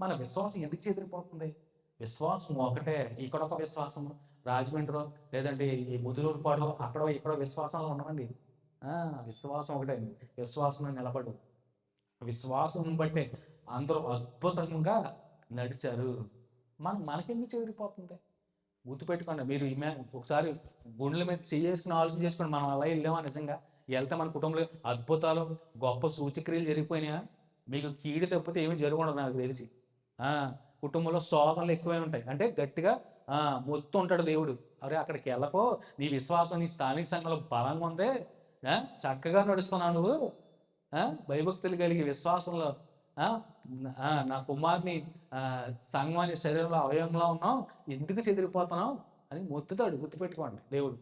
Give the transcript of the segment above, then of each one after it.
మన విశ్వాసం ఎందుకు చెదిరిపోతుంది? విశ్వాసం ఒకటే. ఇక్కడ ఒక విశ్వాసం. రాజమండ్రిలో లేదంటే ఈ ముదులూరుపాడు అక్కడ ఇక్కడ విశ్వాసాలు ఉండవండి విశ్వాసం ఒకటే. విశ్వాసం నిలబడు. విశ్వాసం బట్టే అందరూ అద్భుతంగా నడిచారు. మనం మనకెందుకు చెదిరిపోతుంది? గుర్తుపెట్టుకోండి మీరు ఈమె ఒకసారి గుండెల మీద చేసుకుని ఆలోచన చేసుకోండి మనం అలా వెళ్ళామా నిజంగా? వెళ్తే మన కుటుంబంలో అద్భుతాలు గొప్ప సూచక్రియలు జరిగిపోయినాయా? మీకు కీడు తప్పితే ఏమీ జరగకూడదు నాకు తెలిసి. కుటుంబంలో శోధనలు ఎక్కువై ఉంటాయి. అంటే గట్టిగా మొత్తం ఉంటాడు దేవుడు. అరే అక్కడికి వెళ్ళకో. నీ విశ్వాసం నీ స్థానిక సంఘంలో బలంగా ఉందే. చక్కగా నడుస్తున్నావు నువ్వు. భయభక్తులు కలిగి విశ్వాసంలో. నా కుమార్ని సంఘాన్ని శరీరంలో అవయవంలో ఉన్నావు. ఎందుకు చెదిరిపోతున్నావు? అని మొత్తుతాడు. గుర్తుపెట్టుకోండి దేవుడు.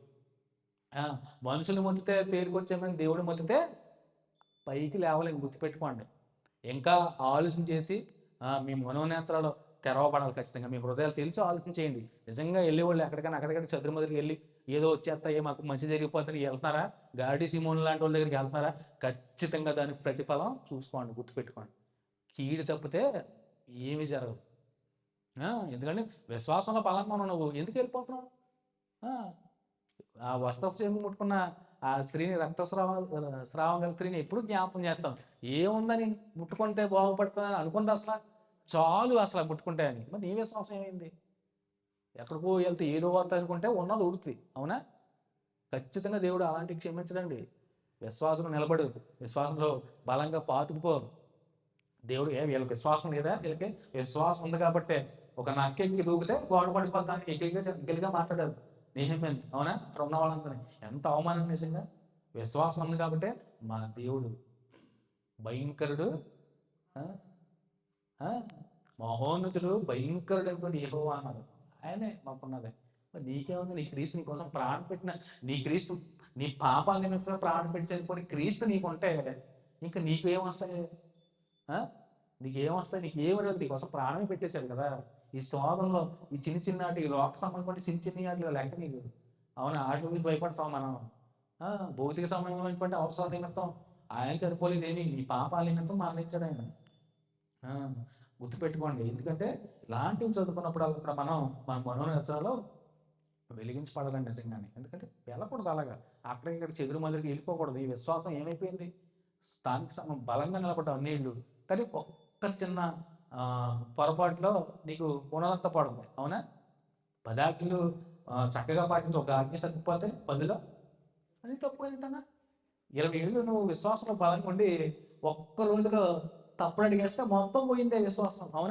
మనుషులు మొత్తితే పేరుకొచ్చామని దేవుడు మొత్తితే పైకి లేవలేము గుర్తుపెట్టుకోండి. ఇంకా ఆలోచన చేసి మీ మనోనేత్రాలు తెరవబడాలి ఖచ్చితంగా. మీ హృదయాలు తెలిసి ఆలోచన చేయండి. నిజంగా వెళ్ళేవాళ్ళు ఎక్కడికైనా అక్కడికక్కడ చదురుమదురికి వెళ్ళి ఏదో వచ్చేస్తాయి మాకు మంచి జరిగిపోతుంది వెళ్తారా? గాడి సిమోన్ లాంటి వాళ్ళ దగ్గరికి వెళ్తారా? ఖచ్చితంగా దాని ప్రతిఫలం చూసుకోండి గుర్తుపెట్టుకోండి. కీడు తప్పితే ఏమీ జరగదు. ఎందుకంటే విశ్వాసంలో బలంగా ఉన్నావు నువ్వు ఎందుకు వెళ్ళిపోతున్నావు? ఆ, ఆ వస్త్రపు ముట్టుకున్న ఆ స్త్రీని రక్తస్రావం స్రావం గల స్త్రీని ఎప్పుడు జ్ఞాపకం చేస్తాం. ఏముందని ముట్టుకుంటే బాగుపడుతుందని అనుకుంటా అసలు? చాలు అసలు ముట్టుకుంటాయని. మరి నీ విశ్వాసం ఏమైంది ఎక్కడికో వెళ్తే ఏదో వార్త అనుకుంటే ఉన్నది ఉడుతుంది అవునా? ఖచ్చితంగా దేవుడు అలాంటి క్షమించడండి. విశ్వాసం నిలబడు. విశ్వాసంలో బలంగా పాతుకుపో. దేవుడు ఏ వీళ్ళకి విశ్వాసం లేదా? వీళ్ళకి విశ్వాసం ఉంది కాబట్టే ఒక నక్కెక్కి దూకితే గోడ పడిపోతాను ఎక్కిలిగా ఎక్కిలిగా మాట్లాడారు నిజమేంది అవునా? అక్కడ ఉన్న వాళ్ళందరినీ. ఎంత అవమానం నిజంగా? విశ్వాసం ఉంది కాబట్టే మా దేవుడు భయంకరుడు మహోన్నతుడు భయంకరుడు అయిపోయి ఏహో అన్నారు ఆయనే మాకున్నది నీకేముంది? నీ క్రీస్తు కోసం ప్రాణం పెట్టిన నీ క్రీస్తు నీ పాపాల నిమిత్తం ప్రాణం పెట్టి చనిపోయిన క్రీస్తు నీకుంటే ఇంకా నీకేమొస్తాయి? నీకేమొస్తాయి? నీకు ఏమి నీకోసం ప్రాణమే పెట్టేశారు కదా. ఈ శోధనలో ఈ చిన్న చిన్నటి లోక సంబంధం చిన్న చిన్న వాటిలో లెక్క నీకు. అవును? వాటి గురించి భయపడతాం మనం. భౌతిక సంబంధమైనటువంటి అవసరాల నిమిత్తం ఆయన సరిపోలేదు నీ పాపాల నిమిత్తం మరణించాడు ఆయన. గుర్తుపెట్టుకోండి. ఎందుకంటే ఇలాంటివి చదువుకున్నప్పుడు అక్కడ మనం మన మనోనేత్రాలు వెలిగించబడాలండి నిజంగానే. ఎందుకంటే వెళ్ళకూడదు అలాగా. అక్కడ ఇక్కడ చెదురు మదురికి వెళ్ళిపోకూడదు. ఈ విశ్వాసం ఏమైపోయింది? స్థానిక సమం బలంగా నిలబడ్డావు నీళ్ళు కానీ ఒక్క చిన్న పొరపాటులో నీకు ఉన్నదంతా పడుతుంది అవునా? పదార్థులు చక్కగా పాటించి ఒక ఆజ్ఞ తగ్గిపోతే పదిలో అది తప్పు ఏంటన్నా ఇరవై ఏళ్ళు నువ్వు విశ్వాసంలో బలంగా ఉండి ఒక్క రోజులో తప్పుడు అడిగేస్తే మొత్తం పోయిందే విశ్వాసం అవునా?